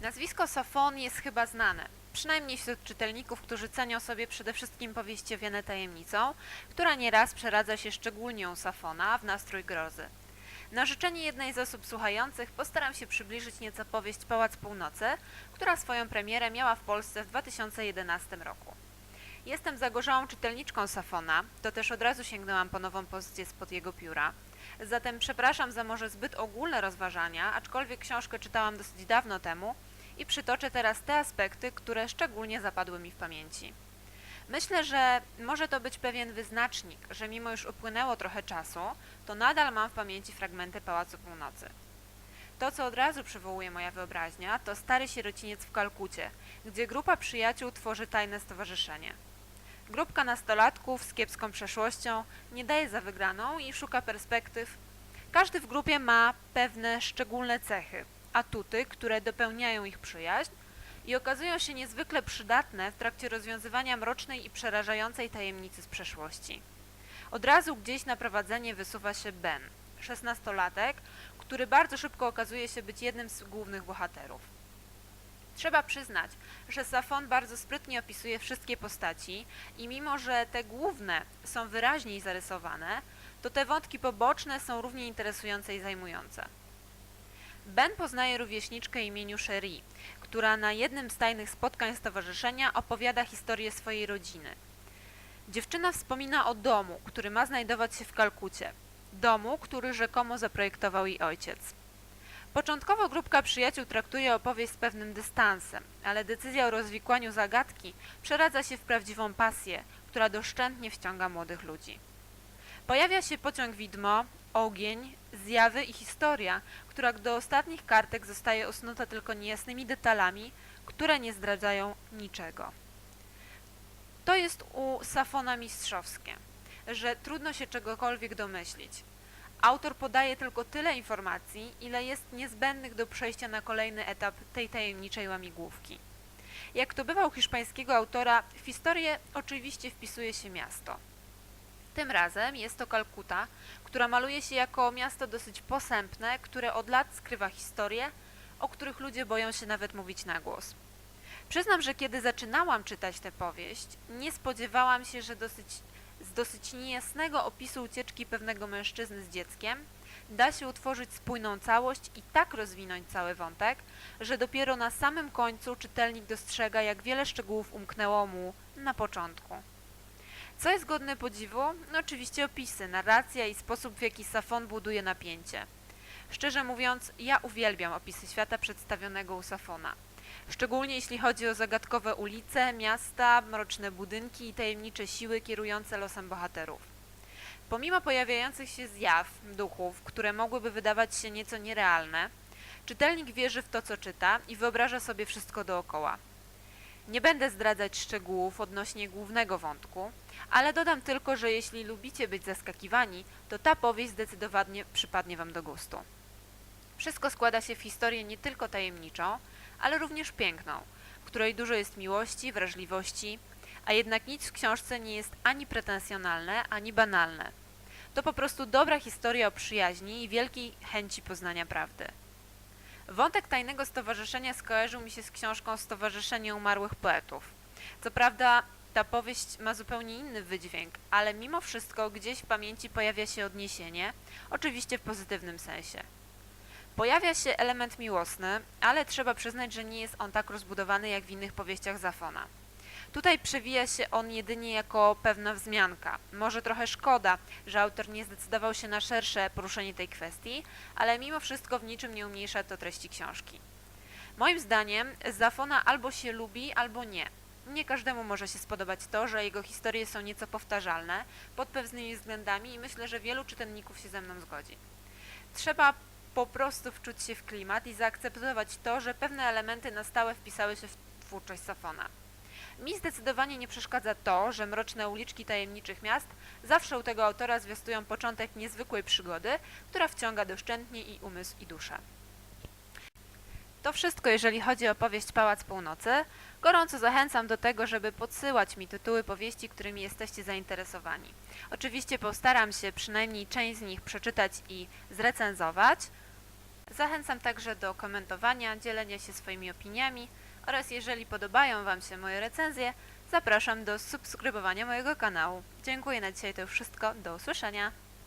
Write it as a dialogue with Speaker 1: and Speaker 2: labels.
Speaker 1: Nazwisko Safon jest chyba znane, przynajmniej wśród czytelników, którzy cenią sobie przede wszystkim powieść owiane tajemnicą, która nieraz przeradza się szczególnie u Safona w nastrój grozy. Na życzenie jednej z osób słuchających postaram się przybliżyć nieco powieść Pałac Północy, która swoją premierę miała w Polsce w 2011 roku. Jestem zagorzałą czytelniczką Safona, to też od razu sięgnęłam po nową pozycję spod jego pióra. Zatem przepraszam za może zbyt ogólne rozważania, aczkolwiek książkę czytałam dosyć dawno temu i przytoczę teraz te aspekty, które szczególnie zapadły mi w pamięci. Myślę, że może to być pewien wyznacznik, że mimo już upłynęło trochę czasu, to nadal mam w pamięci fragmenty Pałacu Północy. To, co od razu przywołuje moja wyobraźnia, to stary sierociniec w Kalkucie, gdzie grupa przyjaciół tworzy tajne stowarzyszenie. Grupka nastolatków z kiepską przeszłością nie daje za wygraną i szuka perspektyw. Każdy w grupie ma pewne szczególne cechy, atuty, które dopełniają ich przyjaźń i okazują się niezwykle przydatne w trakcie rozwiązywania mrocznej i przerażającej tajemnicy z przeszłości. Od razu gdzieś na prowadzenie wysuwa się Ben, szesnastolatek, który bardzo szybko okazuje się być jednym z głównych bohaterów. Trzeba przyznać, że Safon bardzo sprytnie opisuje wszystkie postaci i mimo, że te główne są wyraźniej zarysowane, to te wątki poboczne są równie interesujące i zajmujące. Ben poznaje rówieśniczkę imieniu Cherie, która na jednym z tajnych spotkań stowarzyszenia opowiada historię swojej rodziny. Dziewczyna wspomina o domu, który ma znajdować się w Kalkucie. Domu, który rzekomo zaprojektował jej ojciec. Początkowo grupka przyjaciół traktuje opowieść z pewnym dystansem, ale decyzja o rozwikłaniu zagadki przeradza się w prawdziwą pasję, która doszczętnie wciąga młodych ludzi. Pojawia się pociąg widmo, ogień, zjawy i historia, która do ostatnich kartek zostaje usnuta tylko niejasnymi detalami, które nie zdradzają niczego. To jest u Safona mistrzowskie, że trudno się czegokolwiek domyślić. Autor podaje tylko tyle informacji, ile jest niezbędnych do przejścia na kolejny etap tej tajemniczej łamigłówki. Jak to bywa u hiszpańskiego autora, w historię oczywiście wpisuje się miasto. Tym razem jest to Kalkuta, która maluje się jako miasto dosyć posępne, które od lat skrywa historie, o których ludzie boją się nawet mówić na głos. Przyznam, że kiedy zaczynałam czytać tę powieść, nie spodziewałam się, że dosyć, z dosyć niejasnego opisu ucieczki pewnego mężczyzny z dzieckiem da się utworzyć spójną całość i tak rozwinąć cały wątek, że dopiero na samym końcu czytelnik dostrzega, jak wiele szczegółów umknęło mu na początku. Co jest godne podziwu? No oczywiście opisy, narracja i sposób, w jaki Safon buduje napięcie. Szczerze mówiąc, ja uwielbiam opisy świata przedstawionego u Safona. Szczególnie jeśli chodzi o zagadkowe ulice, miasta, mroczne budynki i tajemnicze siły kierujące losem bohaterów. Pomimo pojawiających się zjaw, duchów, które mogłyby wydawać się nieco nierealne, czytelnik wierzy w to, co czyta i wyobraża sobie wszystko dookoła. Nie będę zdradzać szczegółów odnośnie głównego wątku, ale dodam tylko, że jeśli lubicie być zaskakiwani, to ta powieść zdecydowanie przypadnie Wam do gustu. Wszystko składa się w historię nie tylko tajemniczą, ale również piękną, w której dużo jest miłości, wrażliwości, a jednak nic w książce nie jest ani pretensjonalne, ani banalne. To po prostu dobra historia o przyjaźni i wielkiej chęci poznania prawdy. Wątek tajnego stowarzyszenia skojarzył mi się z książką Stowarzyszenie Umarłych Poetów. Co prawda ta powieść ma zupełnie inny wydźwięk, ale mimo wszystko gdzieś w pamięci pojawia się odniesienie, oczywiście w pozytywnym sensie. Pojawia się element miłosny, ale trzeba przyznać, że nie jest on tak rozbudowany jak w innych powieściach Zafona. Tutaj przewija się on jedynie jako pewna wzmianka. Może trochę szkoda, że autor nie zdecydował się na szersze poruszenie tej kwestii, ale mimo wszystko w niczym nie umniejsza to treści książki. Moim zdaniem Zafona albo się lubi, albo nie. Nie każdemu może się spodobać to, że jego historie są nieco powtarzalne pod pewnymi względami i myślę, że wielu czytelników się ze mną zgodzi. Trzeba po prostu wczuć się w klimat i zaakceptować to, że pewne elementy na stałe wpisały się w twórczość Safona. Mi zdecydowanie nie przeszkadza to, że mroczne uliczki tajemniczych miast zawsze u tego autora zwiastują początek niezwykłej przygody, która wciąga doszczętnie i umysł i duszę. To wszystko, jeżeli chodzi o powieść Pałac Północy. Gorąco zachęcam do tego, żeby podsyłać mi tytuły powieści, którymi jesteście zainteresowani. Oczywiście postaram się przynajmniej część z nich przeczytać i zrecenzować. Zachęcam także do komentowania, dzielenia się swoimi opiniami oraz jeżeli podobają Wam się moje recenzje, zapraszam do subskrybowania mojego kanału. Dziękuję na dzisiaj to już wszystko, do usłyszenia.